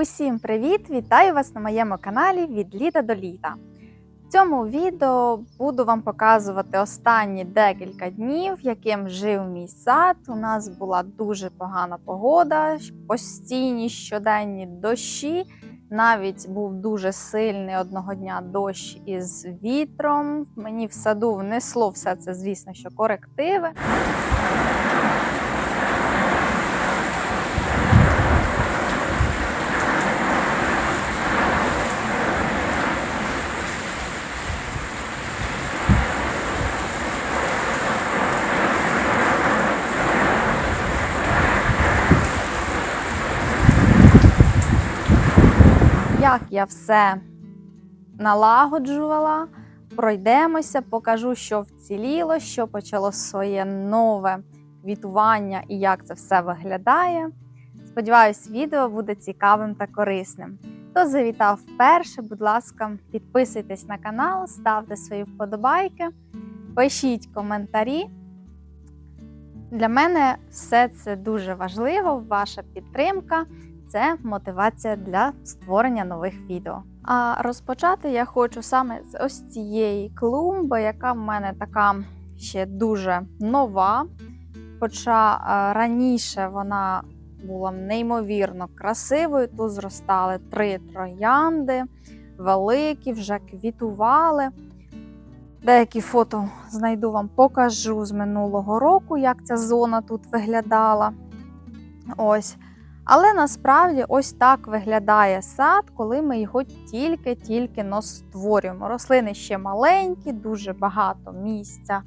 Усім привіт! Вітаю вас на моєму каналі від літа до літа. В цьому відео буду вам показувати останні декілька днів, яким жив мій сад. У нас була дуже погана погода, постійні щоденні дощі. Навіть був дуже сильний одного дня дощ із вітром. Мені в саду внесло все це, звісно, що корективи. як я все налагоджувала. Пройдемося, покажу, що вціліло, що почало своє нове квітування і як це все виглядає. Сподіваюсь, відео буде цікавим та корисним. Хто завітав вперше, будь ласка, підписуйтесь на канал, ставте свої вподобайки, пишіть коментарі. Для мене все це дуже важливо, ваша підтримка це мотивація для створення нових відео. А розпочати я хочу саме з ось цієї клумби, яка в мене така ще дуже нова. Хоча е, раніше вона була неймовірно красивою, тут зростали три троянди, великі, вже квітували. Деякі фото знайду вам покажу з минулого року, як ця зона тут виглядала. Ось. Але насправді ось так виглядає сад, коли ми його тільки-тільки створюємо. Рослини ще маленькі, дуже багато місця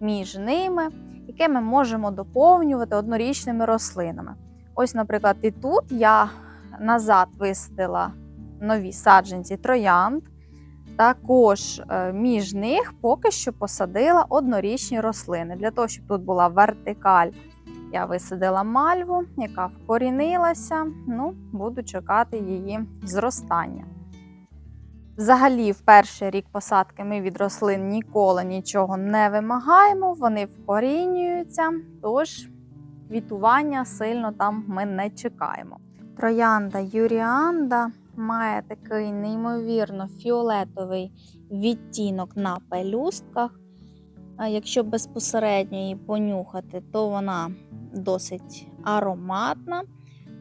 між ними, яке ми можемо доповнювати однорічними рослинами. Ось, наприклад, і тут я назад висадила нові саджанці троянд. Також е, між них поки що посадила однорічні рослини, для того, щоб тут була вертикаль. Я висадила мальву, яка вкорінилася, ну, буду чекати її зростання. Взагалі, в перший рік посадки ми від рослин ніколи нічого не вимагаємо, вони вкорінюються, тож квітування сильно там ми не чекаємо. Троянда Юріанда має такий неймовірно фіолетовий відтінок на пелюстках. Якщо безпосередньо її понюхати, то вона досить ароматна,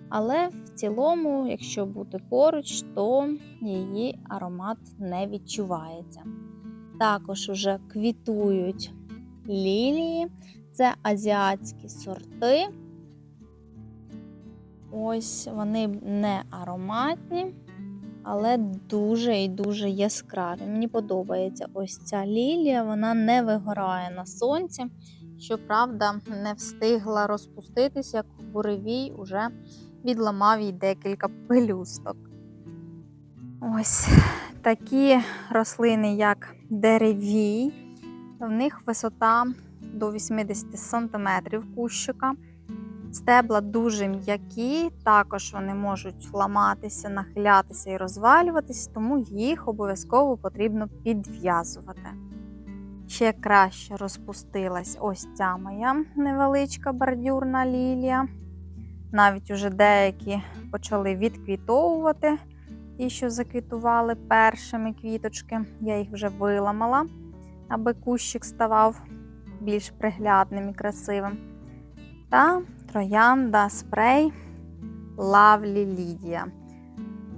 але в цілому, якщо бути поруч, то її аромат не відчувається. Також вже квітують лілії, це азіатські сорти. Ось вони не ароматні, але дуже і дуже яскраві. Мені подобається ось ця лілія, вона не вигорає на сонці. Щоправда, не встигла розпуститися, як буревій уже відламав їй декілька пелюсток. Ось такі рослини, як деревій, в них висота до 80 см кущика. Стебла дуже м'які, також вони можуть ламатися, нахилятися і розвалюватись, тому їх обов'язково потрібно підв'язувати. Ще краще розпустилась ось ця моя невеличка бордюрна лілія. Навіть уже деякі почали відквітовувати ті, що заквітували першими квіточки. Я їх вже виламала, аби кущик ставав більш приглядним і красивим. Та троянда спрей Лавлі Лідія.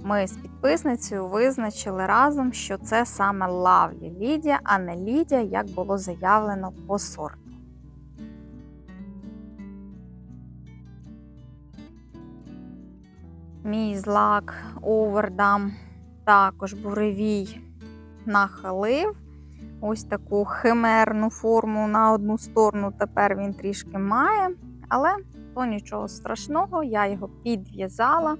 Ми з підписницею визначили разом, що це саме Лавлі Лідія, а не Лідія, як було заявлено по сорту. Мій злак Овердам також буревій нахилив. Ось таку химерну форму на одну сторону тепер він трішки має, але то нічого страшного, я його підв'язала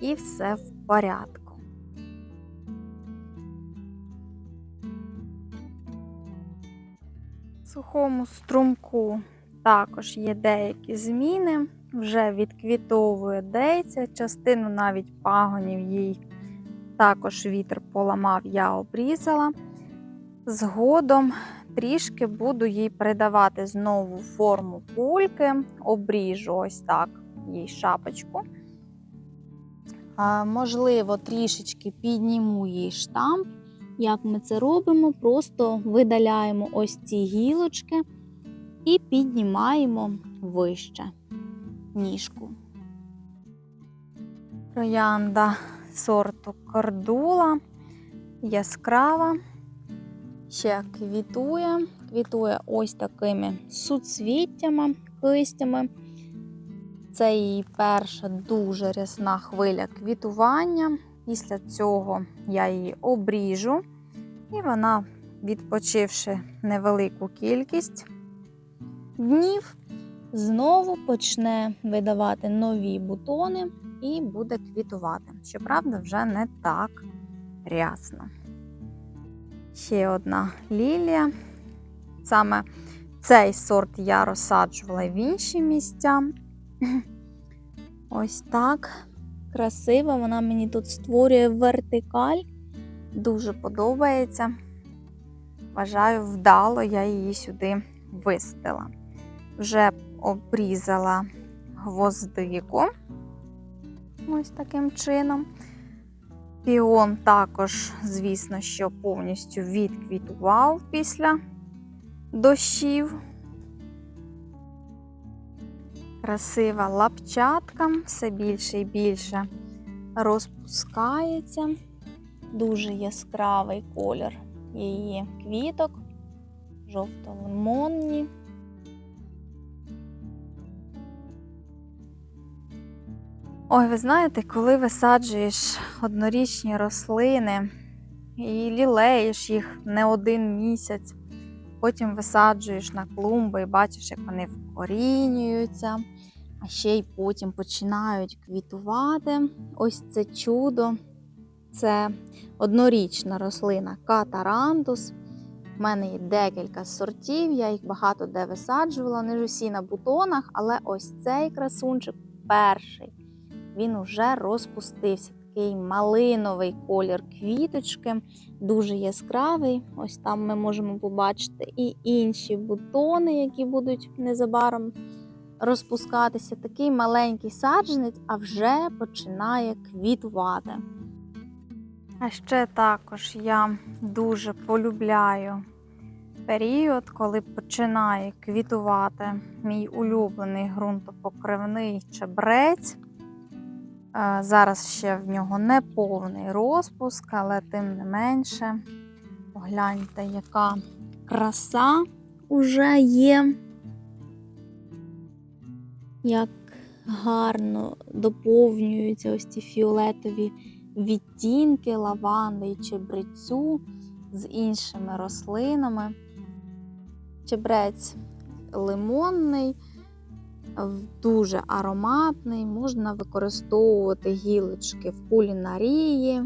і все в порядку. В сухому струмку також є деякі зміни, вже відквітовує дейця, частину навіть пагонів їй також вітер поламав, я обрізала. Згодом трішки буду їй придавати знову форму кульки, обріжу ось так їй шапочку. Можливо, трішечки підніму їй штамп. Як ми це робимо? Просто видаляємо ось ці гілочки і піднімаємо вище ніжку. Троянда сорту кордула яскрава, ще квітує. Квітує ось такими суцвіттями, кистями. Це її перша дуже рясна хвиля квітування. Після цього я її обріжу, і вона, відпочивши невелику кількість днів, знову почне видавати нові бутони і буде квітувати. Щоправда, вже не так рясно. Ще одна лілія. Саме цей сорт я розсаджувала в інші місця. Ось так. Красиво, вона мені тут створює вертикаль. Дуже подобається. Вважаю, вдало я її сюди висадила. Вже обрізала гвоздику. Ось таким чином. Піон також, звісно, що повністю відквітував після дощів. Красива лапчатка, все більше і більше розпускається. Дуже яскравий колір її квіток, жовто-лимонні. Ой, ви знаєте, коли висаджуєш однорічні рослини і лілеєш їх не один місяць, потім висаджуєш на клумби і бачиш, як вони вкорінюються, а ще й потім починають квітувати. Ось це чудо. Це однорічна рослина катарантус. У мене є декілька сортів, я їх багато де висаджувала, не ж усі на бутонах, але ось цей красунчик перший. Він уже розпустився. Такий малиновий колір квіточки, дуже яскравий. Ось там ми можемо побачити і інші бутони, які будуть незабаром розпускатися. Такий маленький саджанець, а вже починає квітувати. А ще також я дуже полюбляю період, коли починає квітувати мій улюблений ґрунтопокривний чебрець. Зараз ще в нього не повний розпуск, але тим не менше, погляньте, яка краса уже є. Як гарно доповнюються ось ці фіолетові відтінки лаванди і чебрецю з іншими рослинами. Чебрець лимонний, дуже ароматний, можна використовувати гілочки в кулінарії,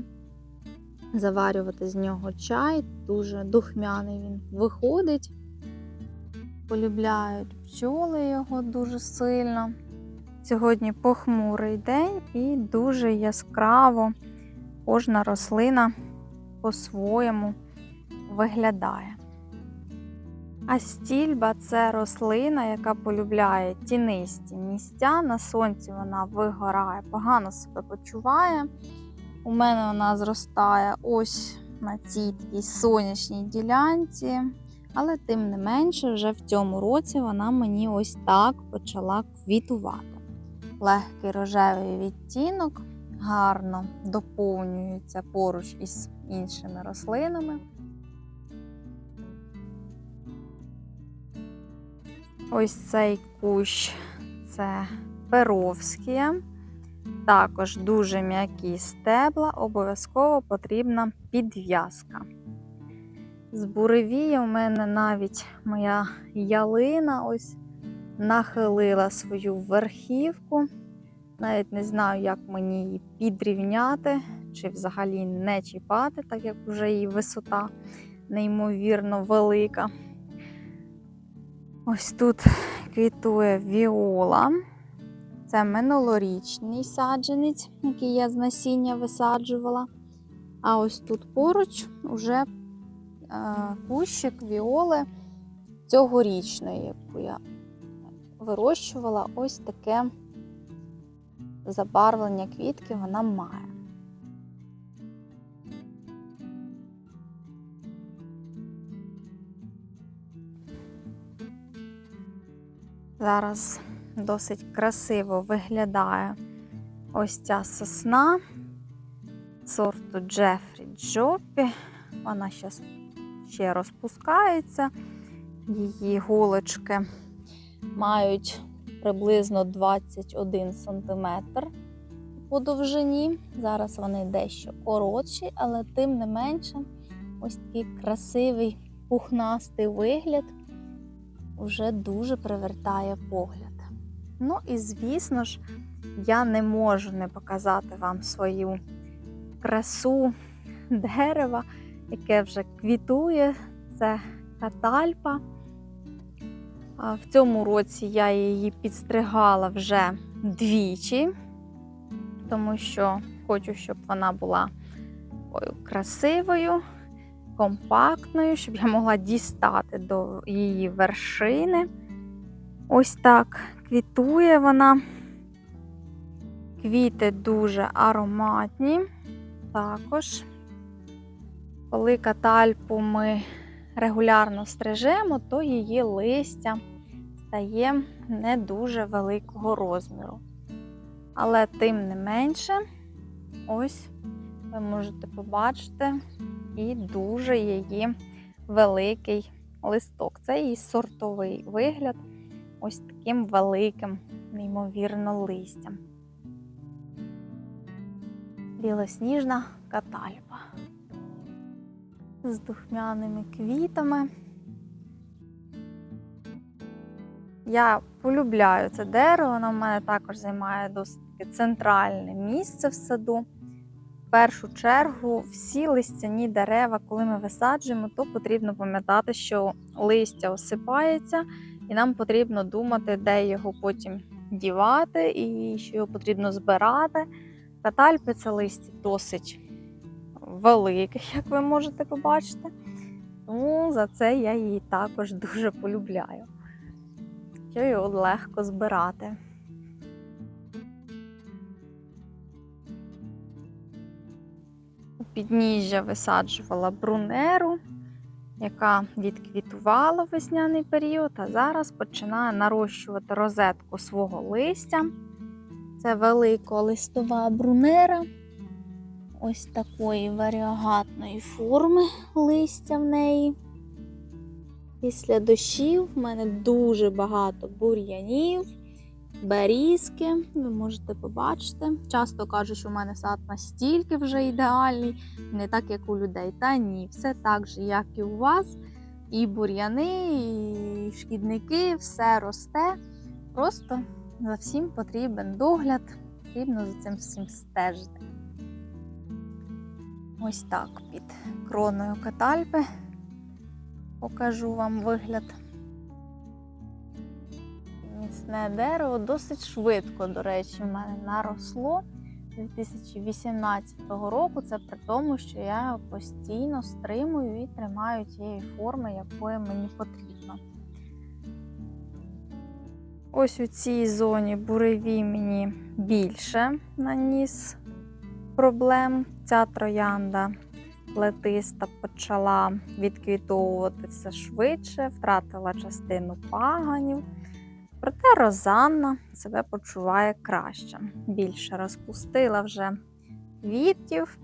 заварювати з нього чай, дуже духмяний він виходить. Полюбляють пчоли його дуже сильно. Сьогодні похмурий день і дуже яскраво кожна рослина по-своєму виглядає. А стільба це рослина, яка полюбляє тінисті місця. На сонці вона вигорає, погано себе почуває. У мене вона зростає ось на цій такій сонячній ділянці. Але тим не менше, вже в цьому році вона мені ось так почала квітувати. Легкий рожевий відтінок гарно доповнюється поруч із іншими рослинами. Ось цей кущ це перовськія. Також дуже м'які стебла, обов'язково потрібна підв'язка. З буревія у мене навіть моя ялина ось нахилила свою верхівку. Навіть не знаю, як мені її підрівняти, чи взагалі не чіпати, так як вже її висота неймовірно велика. Ось тут квітує віола. Це минулорічний саджанець, який я з насіння висаджувала. А ось тут поруч уже е, кущик віоли цьогорічної, яку я вирощувала ось таке забарвлення квітки вона має. Зараз досить красиво виглядає ось ця сосна сорту Джефрі Джопі. Вона зараз ще розпускається. Її голочки мають приблизно 21 см по довжині. Зараз вони дещо коротші, але тим не менше, ось такий красивий пухнастий вигляд вже дуже привертає погляд. Ну і звісно ж, я не можу не показати вам свою красу дерева, яке вже квітує. Це катальпа. В цьому році я її підстригала вже двічі, тому що хочу, щоб вона була красивою, компактною, щоб я могла дістати до її вершини. Ось так квітує вона. Квіти дуже ароматні. Також, коли катальпу ми регулярно стрижемо, то її листя стає не дуже великого розміру. Але тим не менше, ось ви можете побачити і дуже її великий листок. Це її сортовий вигляд, ось таким великим, неймовірно, листям. Білосніжна катальпа з духмяними квітами. Я полюбляю це дерево, воно в мене також займає досить центральне місце в саду. Першу чергу, всі листяні дерева, коли ми висаджуємо, то потрібно пам'ятати, що листя осипається, і нам потрібно думати, де його потім дівати, і що його потрібно збирати. Катальпи це листя досить великих, як ви можете побачити. Тому за це я її також дуже полюбляю. Що його легко збирати. Підніжжя висаджувала брунеру, яка відквітувала весняний період, а зараз починає нарощувати розетку свого листя. Це великолистова брунера. Ось такої варіагатної форми листя в неї. Після дощів в мене дуже багато бур'янів, берізки. Ви можете побачити. Часто кажуть, що в мене сад настільки вже ідеальний, не так, як у людей. Та ні, все так же, як і у вас. І бур'яни, і шкідники, все росте. Просто за всім потрібен догляд, потрібно за цим всім стежити. Ось так під кроною катальпи покажу вам вигляд. Міцне дерево досить швидко, до речі, в мене наросло 2018 року. Це при тому, що я постійно стримую і тримаю тієї форми, якої мені потрібно. Ось у цій зоні буревій мені більше наніс проблем. Ця троянда плетиста почала відквітовувати все швидше, втратила частину паганів. Проте Розанна себе почуває краще. Більше розпустила вже квітів.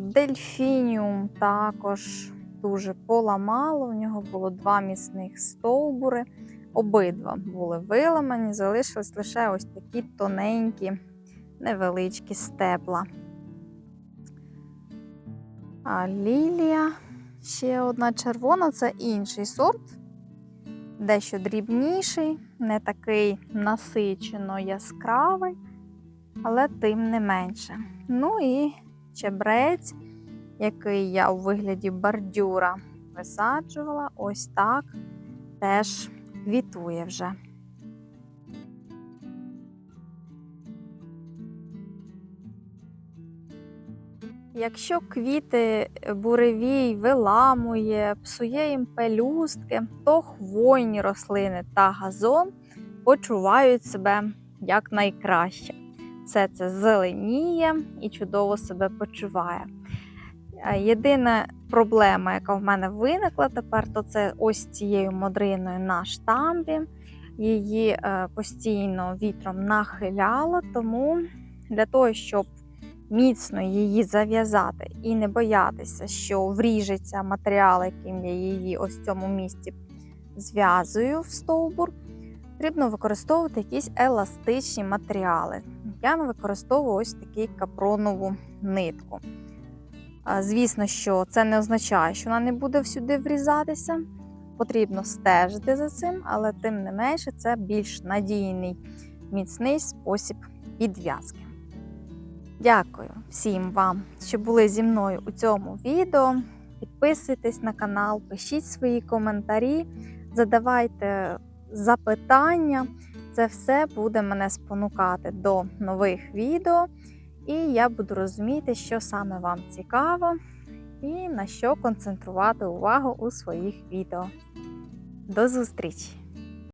Дельфініум також дуже поламало. У нього було два міцних стовбури. Обидва були виламані, залишились лише ось такі тоненькі, невеличкі стебла. А лілія ще одна червона це інший сорт, дещо дрібніший, не такий насичено яскравий, але тим не менше. Ну і чебрець, який я у вигляді бордюра висаджувала, ось так теж квітує вже. Якщо квіти буревій виламує, псує їм пелюстки, то хвойні рослини та газон почувають себе якнайкраще. Все це зеленіє і чудово себе почуває. Е, Єдина проблема, яка в мене виникла тепер, то це ось цією модриною на штамбі. Її е, постійно вітром нахиляло, тому для того, щоб міцно її зав'язати і не боятися, що вріжеться матеріал, яким я її ось в цьому місці зв'язую в стовбур, потрібно використовувати якісь еластичні матеріали. Я використовую ось таку капронову нитку. Звісно, що це не означає, що вона не буде всюди врізатися. Потрібно стежити за цим, але тим не менше це більш надійний, міцний спосіб підв'язки. Дякую всім вам, що були зі мною у цьому відео. Підписуйтесь на канал, пишіть свої коментарі, задавайте запитання. Це все буде мене спонукати до нових відео, і я буду розуміти, що саме вам цікаво і на що концентрувати увагу у своїх відео. До зустрічі!